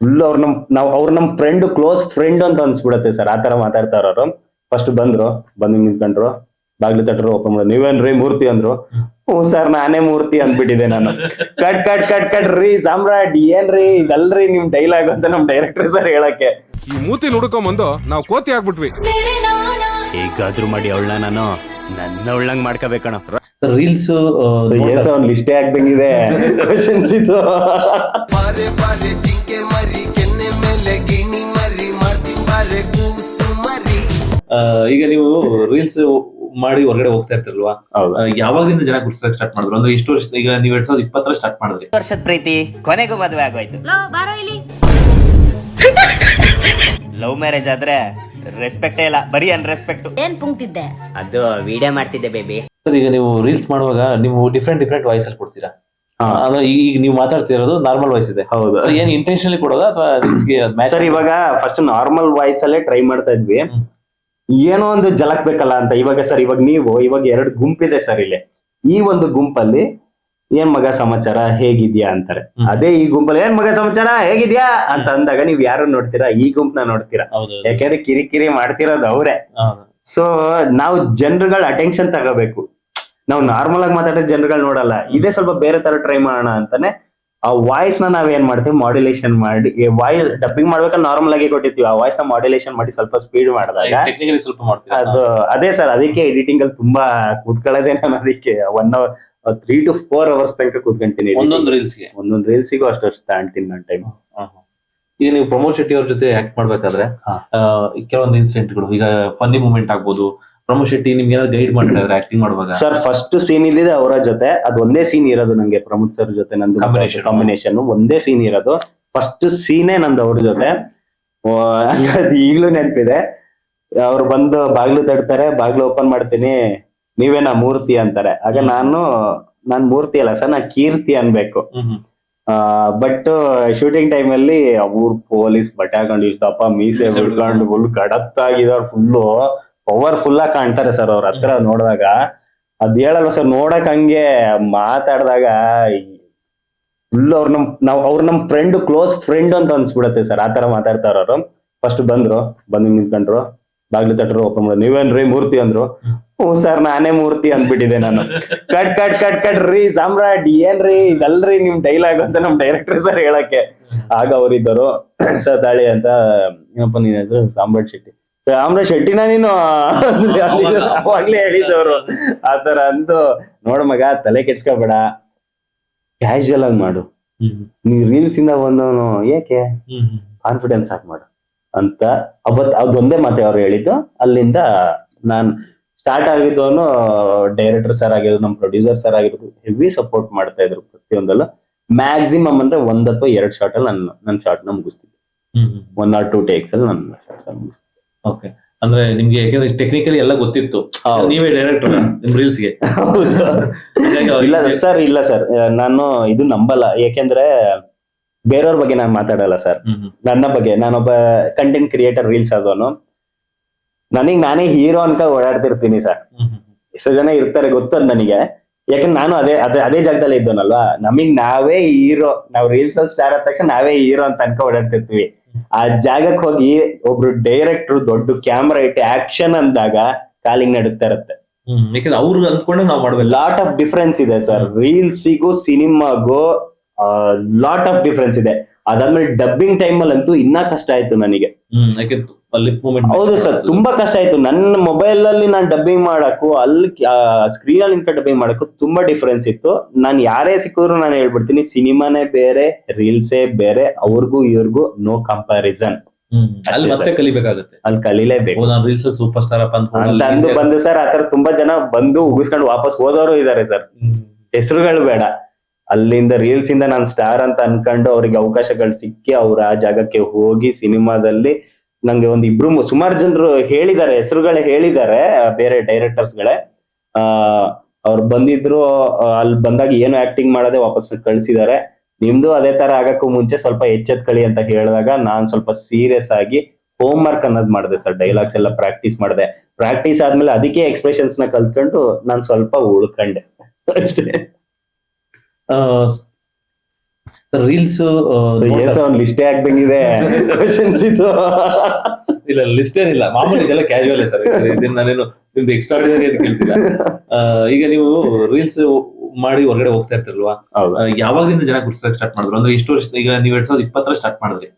Full ಅವ್ರ ನಮ್ ನಾವ್ ಅವ್ರ ನಮ್ ಫ್ರೆಂಡ್ ಕ್ಲೋಸ್ ಫ್ರೆಂಡ್ ಅಂತ ಅನ್ಸ್ಬಿಡತ್ತೆ ಸರ್ ಆತರ ಮಾತಾಡ್ತಾರ ಅವ್ರು ಫಸ್ಟ್ ಬಂದ್ರು ಬಂದು ನಿಂತ್ಕೊಂಡ್ರು. ಬಾಗ್ಲು ತಟ್ರು ಓಪನ್ ಮಾಡಿ ನೀವೇನ್ರಿ ಮೂರ್ತಿ ಅಂದ್ರು? ಹ್ಞೂ ಸರ್ ನಾನೇ ಮೂರ್ತಿ ಅಂದ್ಬಿಟ್ಟಿದೆ ನಾನು. ಕಟ್ ಕಟ್ ಕಟ್ ಕಟ್ ರೀ ಸಾಮ್ರಾಟ್ ಏನ್ರಿ ಇದಲ್ರಿ ನಿಮ್ ಡೈಲಾಗ್ ಅಂತ ನಮ್ ಡೈರೆಕ್ಟರ್ ಸರ್ ಹೇಳಕ್ಕೆ. ಈ ಮೂತಿ ನುಡ್ಕೊಂಬಂದು ನಾವು ಕೋತಿ ಆಗ್ಬಿಟ್ವಿ. ಹೇಗಾದ್ರೂ ಮಾಡಿ ಅವಳ ನಾನು ನನ್ನ ಒಳ್ಳಂಗ್ ಮಾಡ್ಕೋಬೇಕಣ. ಸರ್ ರೀಲ್ಸ್ ಏನ್ ಸರ್ ಒಂದ್ ಲಿಸ್ಟೇ ಆಗ್ದಂಗಿದೆ ಕ್ವಶನ್ಸ್ ಇದು ಮರಿ ಕೆನ್ನೆ ಮೇಲೆ ಗಿಣಿ ಮರಿ ಮಾಡ್ತೀನಿ ಬಾರೆ ಕೂಸು ಮರಿ. ಈಗ ನೀವು ರೀಲ್ಸ್ ಮಾಡಿ ಹೊರಗಡೆ ಹೋಗ್ತಾ ಇರ್ತಿರಲ್ವಾ? ಯಾವಾಗಿಂದ ಆ, ಯಾವಾಗ್ಲಿಂದ ಜನ ಗುರ್ಸಕ್ ಸ್ಟಾರ್ಟ್ ಮಾಡಿದ್ರು? ಅಂದ್ರೆ ಎಷ್ಟು ವರ್ಷ ಈಗ ನೀವು ಎರಡ್ ಸಾವಿರದ ಇಪ್ಪತ್ತರ ಸ್ಟಾರ್ಟ್ ಮಾಡಿದ್ರಿ. ವರ್ಷದ ಪ್ರೀತಿ ಕೊನೆಗೂ ಮದುವೆ ಆಗೋಯ್ತು. ಲೋ ಬಾರೋ ಇಲ್ಲಿ. ಲವ್ ಮ್ಯಾರೇಜ್ ಆದ್ರೆ ರೆಸ್ಪೆಕ್ಟೇ ಇಲ್ಲ ಬರೀ ಅನ್ರೆಸ್ಪೆಕ್ಟ್ ಏನ್ ಪುಂಕ್ತಿದ್ದೆ ಅದು ವಿಡಿಯೋ ಮಾಡ್ತಿದ್ದೆ ಬೇಬಿ ಸರ್ ಈಗ ನೀವು ರೀಲ್ಸ್ ಮಾಡುವಾಗ ನೀವು ಡಿಫ್ರೆಂಟ್ ಡಿಫ್ರೆಂಟ್ ವಾಯ್ಸ್ ಅಲ್ಲಿ ಕೊಡ್ತೀರಾ. ಅಂದ್ರೆ ಈಗ ನೀವು ಮಾತಾಡ್ತಿರೋದು ನಾರ್ಮಲ್ ವಾಯ್ಸ್ ಇದೆ. ಹೌದು. So, ಏನ್ ಇಂಟೆನ್ಷನಲಿ ಕೊಡೋದಾ ಅಥವಾ ಸರ್ ಇವಾಗ ಫಸ್ಟ್ ನಾರ್ಮಲ್ ವಾಯ್ಸ್ ಅಲ್ಲೇ ಟ್ರೈ ಮಾಡ್ತಾ ಇದ್ವಿ. ಏನೋ ಒಂದು ಜಲಕ್ ಬೇಕಲ್ಲ ಅಂತ. ಇವಾಗ ಸರ್ ಇವಾಗ ನೀವು ಇವಾಗ ಎರಡು ಗುಂಪಿದೆ ಸರ್ ಇಲ್ಲಿ. ಈ ಒಂದು ಗುಂಪಲ್ಲಿ ಏನ್ ಮಗ ಸಮಾಚಾರ? ಹೇಗಿದ್ಯಾ ಅಂತಾರೆ. ಹ್ಮ್. ಅದೇ ಈ ಗುಂಪಲ್ಲಿ ಏನ್ ಮಗ ಸಮಾಚಾರ? ಹೇಗಿದ್ಯಾ ಅಂತ ಅಂದಾಗ ನೀವ್ ಯಾರು ನೋಡ್ತೀರಾ? ಈ ಗುಂಪ್ನ ನೋಡ್ತೀರಾ? ಹೌದು ಯಾಕೆಂದ್ರೆ ಕಿರಿಕಿರಿ ಮಾಡ್ತಿರೋದು ಅವ್ರೆ. ಸೊ ನಾವು ಜನರುಗಳ ಅಟೆನ್ಷನ್ ತಗೋಬೇಕು. ನಾವು ನಾರ್ಮಲ್ ಆಗಿ ಮಾತಾಡೋ ಜನರುಗಳು ನೋಡಲ್ಲ. ಇದೇ ಸ್ವಲ್ಪ ಬೇರೆ ತರ ಟ್ರೈ ಮಾಡೋಣ ಅಂತಾನೆ ಆ ವಾಯ್ಸ್ನ ನಾವೇನ್ ಮಾಡ್ತೀವಿ? ಮಾಡ್ಯುಲೇಷನ್ ಮಾಡಿ ವಾಯ್ಸ್ ಡಬ್ಬಿಂಗ್ ಮಾಡ್ಬೇಕಾದ್ರೆ ನಾರ್ಮಲ್ ಆಗಿ ಕೊಟ್ಟಿರ್ತೀವಿ. ಆ ವಾಯ್ಸ್ನ ಮಾಡ್ಯುಲೇಷನ್ ಮಾಡಿ ಸ್ವಲ್ಪ ಸ್ಪೀಡ್ ಮಾಡಿದಾಗ ಟೆಕ್ನಿಕಲಿ ಸ್ವಲ್ಪ ಮಾಡ್ತೀವಿ ಅದು ಅದೇ ಸರ್ ಅದಕ್ಕೆ ಎಡಿಟಿಂಗ್ ಅಲ್ಲಿ ತುಂಬಾ ಕೂತ್ಕೊಳ್ಳೋದೇ ನಾನು ಅದಕ್ಕೆ. One hour three to four hours ತನಕ ಕೂತ್ಕೊಂತೀನಿ ಒಂದೊಂದು ರೀಲ್ಸ್ಗೆ ಒಂದೊಂದು ರೀಲ್ಸಿಗೂ ಅಷ್ಟು ಅಷ್ಟು ತಾಂಡ್ತೀನಿ ನನ್ನ ಟೈಮ್ ಈಗ ನೀವು ಪ್ರಮೋದ್ ಶೆಟ್ಟಿ ಅವ್ರ ಜೊತೆ ಆಕ್ಟ್ ಮಾಡ್ಬೇಕಾದ್ರೆ ಕೆಲವೊಂದು ಇನ್ಸಿಡೆಂಟ್ ಕೆಲವೊಂದು ಇನ್ಸಿಡೆಂಟ್ಗಳು ಈಗ ಫನ್ನಿ ಮೂಮೆಂಟ್ ಆಗ್ಬೋದು ಪ್ರಮೋದ್ ಶೆಟ್ಟಿ ನಿಮ್ಗೆ ಏನಾದ್ರು ಗೈಡ್ ಮಾಡ್ತಾ ಇದ್ರೆ ಆಕ್ಟಿಂಗ್ ಮಾಡುವಾಗ? ಸರ್ ಫಸ್ಟ್ ಸೀನ್ ಇದ್ದಿದೆ ಅವರ ಜೊತೆ. ಅದು ಒಂದೇ ಸೀನ್ ಇರೋದು ನಂಗೆ ಪ್ರಮೋದ್ ಸರ್ ಜೊತೆ ನಂದು Combination. ಕಾಂಬಿನೇಷನ್ ಒಂದೇ ಸೀನ್ ಇರೋದು. ಫಸ್ಟ್ ಸೀನೇ ನಂದು ಅವ್ರ ಜೊತೆ. ಆ, ಅದು ಈಗ್ಲೂ ನೆನಪಿದೆ. ಅವ್ರು ಬಂದು ಬಾಗ್ಲು ತಡ್ತಾರೆ. ಬಾಗ್ಲು ಓಪನ್ ಮಾಡ್ತೀನಿ. ನೀವೇನಾ ಮೂರ್ತಿ ಅಂತಾರೆ. ಆಗ ನಾನು ನಾನ್ ಮೂರ್ತಿ ಅಲ್ಲ ಸರ್ ನಾ ಕೀರ್ತಿ ಅನ್ಬೇಕು. ಬಟ್ ಶೂಟಿಂಗ್ ಟೈಮ್ ಅಲ್ಲಿ ಅವ್ರು ಪೊಲೀಸ್ ಬಟ್ಟೆ ಹಾಕೊಂಡು ಇಷ್ಟಪ್ಪ ಮೀಸೆ ಮೀಸೆ ಬಿಡ್ಕೊಂಡು ಫುಲ್ ಕಡತ್ತಾಗಿದವ್ರು ಫುಲ್ಲು ಪವರ್ಫುಲ್ ಆಗಿ ಕಾಣ್ತಾರೆ ಸರ್ ಅವ್ರ ಹತ್ರ ನೋಡಿದಾಗ. ಅದ್ ಹೇಳಲ್ಲ ಸರ್ ನೋಡಕ್ ಹಂಗೆ ಮಾತಾಡಿದಾಗ ಫುಲ್ ಅವ್ರ ನಮ್, ನಾವ್ ಅವ್ರ ನಮ್ ಫ್ರೆಂಡ್ ಕ್ಲೋಸ್ ಫ್ರೆಂಡ್ ಅಂತ ಅನ್ಸ್ಬಿಡತ್ತೆ ಸರ್ ಆತರ ಮಾತಾಡ್ತಾರ ಅವರು. ಫಸ್ಟ್ ಬಂದ್ರು, ಬಂದು ನಿಂತ್ಕೊಂಡ್ರು. ಬಾಗ್ಲು ತಟ್ರು ಓಪನ್ ಮಾಡಿ ನೀವೇನ್ರಿ ಮೂರ್ತಿ ಅಂದ್ರು. ಹ್ಞೂ ಸರ್ ನಾನೇ ಮೂರ್ತಿ ಅಂದ್ಬಿಟ್ಟಿದೆ ನಾನು. ಕಟ್ ಕಟ್ ಕಟ್ ಕಟ್, ರೀ ಸಾಮ್ರಾಟ್, ಏನ್ರಿ ಇದಲ್ರಿ ನಿಮ್ ಡೈಲಾಗ್ ಅಂತ ನಮ್ ಡೈರೆಕ್ಟರ್ ಸರ್ ಹೇಳಕ್ಕೆ. ಆಗ ಅವ್ರಿದ್ದರು, ಸರ್ ತಾಳಿ ಅಂತ, ಏನಪ್ಪ ನೀನ್ ಹೆಸರು? ಶೆಟ್ಟಿ. ಸಾಮ್ರಾಟ್ ಶೆಟ್ಟಿನ ನೀನು ಅವಾಗ್ಲೇ ಹೇಳಿದವರು. ಆತರ ಅಂದು ನೋಡ ಮಗ ತಲೆ ಕೆಡ್ಸ್ಕೊಬೇಡ. ಕ್ಯಾಶುಯಲ್ ಆಗಿ ಮಾಡು. ನೀ ರೀಲ್ಸ್ ಇಂದ ಬಂದವನು ಏಕೆ? ಕಾನ್ಫಿಡೆನ್ಸ್ ಆಗಿ ಮಾಡು ಅಂತ ಅವತ್ ಅದೊಂದೇ ಮಾತೆ ಅವ್ರು ಹೇಳಿದ್ದು. ಅಲ್ಲಿಂದ ನಾನ್ ಸ್ಟಾರ್ಟ್ ಆಗಿದ್ದವನು ಡೈರೆಕ್ಟರ್ ಸರ್ ಆಗಿರೋದು ನಮ್ಮ ಪ್ರೊಡ್ಯೂಸರ್ ಸರ್ ಆಗಿರೋದು ಹೆವಿ ಸಪೋರ್ಟ್ ಮಾಡ್ತಾ ಇದ್ರು ಪ್ರತಿಯೊಂದಲ್ಲೂ. ಮ್ಯಾಕ್ಸಿಮಮ್ ಅಂದ್ರೆ ಒಂದ್ ಅಥವಾ ಎರಡ್ ಶಾರ್ಟ್ ಅಲ್ಲಿ ನನ್ನ ನನ್ನ ಶಾರ್ಟ್ನ ಮುಗಿಸ್ತಿದ್ದೆ. ಒನ್ ಆರ್ ಟೂ ಟೇಕ್ಸ್ ಅಲ್ಲಿ ನನ್ನ ಶಾರ್ಟ್ ಮುಗಿಸ್ತಿದ್ದೆ. ಓಕೆ ಅಂದ್ರೆ ನಿಮ್ಗೆ ಯಾಕಂದ್ರೆ ಟೆಕ್ನಿಕಲಿ ಎಲ್ಲ ಗೊತ್ತಿತ್ತು. ಹೌದು. ನೀವೇ ಡೈರೆಕ್ಟರ್ ನಿಮ್ ರೀಲ್ಸ್ಗೆ ಇಲ್ಲ ಸರ್ ಇಲ್ಲ ಸರ್. ನಾನು ಇದು ನಂಬಲ್ಲ. ಯಾಕೆಂದ್ರೆ ಬೇರೆಯವ್ರ ಬಗ್ಗೆ ನಾನು ಮಾತಾಡಲ್ಲ ಸರ್. ನನ್ನ ಬಗ್ಗೆ. ನಾನೊಬ್ಬ ಕಂಟೆಂಟ್ ಕ್ರಿಯೇಟರ್ ರೀಲ್ಸ್ ಆದವನು. ನನಗ್ ನಾನೇ ಹೀರೋ ಅನ್ಕ ಓಡಾಡ್ತಿರ್ತೀನಿ ಸರ್. ಎಷ್ಟೋ ಜನ ಇರ್ತಾರೆ ಗೊತ್ತು ಅದ್ ನನಗೆ. ಯಾಕಂದ್ರೆ ನಾನು ಅದೇ ಅದೇ ಅದೇ ಜಾಗದಲ್ಲಿ ಇದ್ದೋನಲ್ವಾ ನಮಗ್ ನಾವೇ ಹೀರೋ ನಾವ್ ರೀಲ್ಸ್ ಅಲ್ಲಿ ಸ್ಟಾರ್ ಆದ ತಕ್ಷಣ ನಾವೇ ಹೀರೋ ಅಂತ ಅನ್ಕ ಓಡಾಡ್ತಿರ್ತೀವಿ. ಆ ಜಾಗಕ್ಕೆ ಹೋಗಿ ಒಬ್ರು ಡೈರೆಕ್ಟರ್ ದೊಡ್ಡ ಕ್ಯಾಮ್ರಾ ಇಟ್ಟು ಆಕ್ಷನ್ ಅಂದಾಗ ಕಾಲಿಂಗ್ ನಡುತ್ತಾ ಇರುತ್ತೆ. ಯಾಕಂದ್ರೆ ಅವ್ರು ಅಂದ್ಕೊಂಡು ನಾವ್ ಮಾಡ್ಬೇಕು. ಲಾಟ್ ಆಫ್ ಡಿಫ್ರೆನ್ಸ್ ಇದೆ ಸರ್. ರೀಲ್ಸಿಗೂ ಸಿನಿಮಾಗೂ ಲಾಟ್ ಆಫ್ ಡಿಫ್ರೆನ್ಸ್ ಇದೆ. ಅದಾದ್ಮೇಲೆ ಡಬ್ಬಿಂಗ್ ಟೈಮ್ ಅಲ್ಲಿ ಅಂತೂ ಇನ್ನ ಕಷ್ಟ ಆಯ್ತು ನನಗೆ. ಲಿಪ್ ಮೂಮೆಂಟ್ ಹೌದು ಸರ್ ತುಂಬಾ ಕಷ್ಟ ಆಯ್ತು. ನನ್ನ ಮೊಬೈಲ್ ಅಲ್ಲಿ ನಾನು ಡಬ್ಬಿಂಗ್ ಮಾಡಕ್ಕೂ ಅಲ್ಲಿ ಸ್ಕ್ರೀನ್ ಅಲ್ಲಿ ನಿಂತ್ಕೊಂಡು ಡಬ್ಬಿಂಗ್ ಮಾಡಕ್ಕೂ ತುಂಬಾ ಡಿಫರೆನ್ಸ್ ಇತ್ತು. ನಾನು ಯಾರೇ ಸಿಕ್ಕಿದ್ರು ನಾನು ಹೇಳ್ಬಿಡ್ತೀನಿ ಸಿನಿಮಾನೇ ಬೇರೆ ರೀಲ್ಸೇ ಬೇರೆ ಅವ್ರಿಗೂ ಇವ್ರಿಗೂ ನೋ ಕಂಪ್ಯಾರಿಸನ್ ಅಲ್ಲಿ ಮತ್ತೆ ಕಲಿಬೇಕಾಗುತ್ತೆ. ಅಲ್ಲಿ ಕಲಿಲೇಬೇಕು. ನಾನು ರೀಲ್ಸ್ ಸೂಪರ್ ಸ್ಟಾರ್ ಅಪ್ಪ ಅಂತ ಅಂದು ಬಂದು ಸರ್ ಆತರ ತುಂಬಾ ಜನ ಬಂದು ಉಗಿಸ್ಕೊಂಡು ವಾಪಸ್ ಹೋದವರು ಇದಾರೆ ಸರ್. ಹೆಸರುಗಳು ಬೇಡ. ಅಲ್ಲಿಂದ ರೀಲ್ಸ್ ಇಂದ ನಾನು ಸ್ಟಾರ್ ಅಂತ ಅನ್ಕೊಂಡು ಅವ್ರಿಗೆ ಅವಕಾಶಗಳು ಸಿಕ್ಕಿ ಅವ್ರ ಆ ಜಾಗಕ್ಕೆ ಹೋಗಿ ಸಿನಿಮಾದಲ್ಲಿ ನಂಗೆ ಒಂದ್ ಇಬ್ರು ಸುಮಾರು ಜನರು ಹೇಳಿದ್ದಾರೆ, ಹೆಸರುಗಳೇ ಹೇಳಿದ್ದಾರೆ ಬೇರೆ ಡೈರೆಕ್ಟರ್ಸ್ ಗಳೇ. ಆ, ಅವ್ರು ಬಂದಿದ್ರು ಅಲ್ಲಿ ಬಂದಾಗ ಏನು ಆಕ್ಟಿಂಗ್ ಮಾಡದೆ ವಾಪಸ್ ಕಳ್ಸಿದ್ದಾರೆ. ನಿಮ್ದು ಅದೇ ತರ ಆಗಕ್ಕೂ ಮುಂಚೆ ಸ್ವಲ್ಪ ಎಚ್ಚೆತ್ಕಳಿ ಅಂತ ಹೇಳಿದಾಗ ನಾನ್ ಸ್ವಲ್ಪ ಸೀರಿಯಸ್ ಆಗಿ ಹೋಮ್ ವರ್ಕ್ ಅನ್ನೋದು ಮಾಡಿದೆ ಸರ್ ಡೈಲಾಗ್ಸ್ ಎಲ್ಲ ಪ್ರಾಕ್ಟೀಸ್ ಮಾಡಿದೆ. ಪ್ರಾಕ್ಟೀಸ್ ಆದ್ಮೇಲೆ ಅದಕ್ಕೆ ಎಕ್ಸ್ಪ್ರೆಷನ್ಸ್ನ ಕಲ್ತ್ಕೊಂಡು ನಾನ್ ಸ್ವಲ್ಪ ಉಳ್ಕೊಂಡೆ. ಅಷ್ಟೇ. ಸರ್ ರೀಲ್ಸ್ ಲಿಸ್ಟೇ ಆಗ್ದಂಗಿದೆ ಕ್ವಶನ್ಸ್ ಇದು. ಇಲ್ಲ ಲಿಸ್ಟ್ ಏನಿಲ್ಲ ಮಾಮೂಲಿ ಇದೆಲ್ಲ ಕ್ಯಾಶುವಲ್ ಸರ್. ಇದನ್ನ ನಾನೇನು ನಿಮ್ದು ಎಕ್ಸ್ಟ್ರಾಡಿನರಿ ಅಂತ ಕೇಳ್ತಿಲ್ಲ. ಈಗ ನೀವು ರೀಲ್ಸ್ ಮಾಡಿ ಹೊರಗಡೆ ಹೋಗ್ತಾ ಇರ್ತಿರಲ್ವಾ? ಯಾವಾಗಿಂದ ಆ, ಯಾವಾಗ್ಲಿಂದ ಜನ ಗುರ್ಸಕ್ ಸ್ಟಾರ್ಟ್ ಮಾಡಿದ್ರು? ಅಂದ್ರೆ ಎಷ್ಟು ವರ್ಷ ಈಗ ನೀವು ಎರಡ್ ಸಾವಿರದ ಇಪ್ಪತ್ತರ ಸ್ಟಾರ್ಟ್ ಮಾಡಿದ್ರಿ.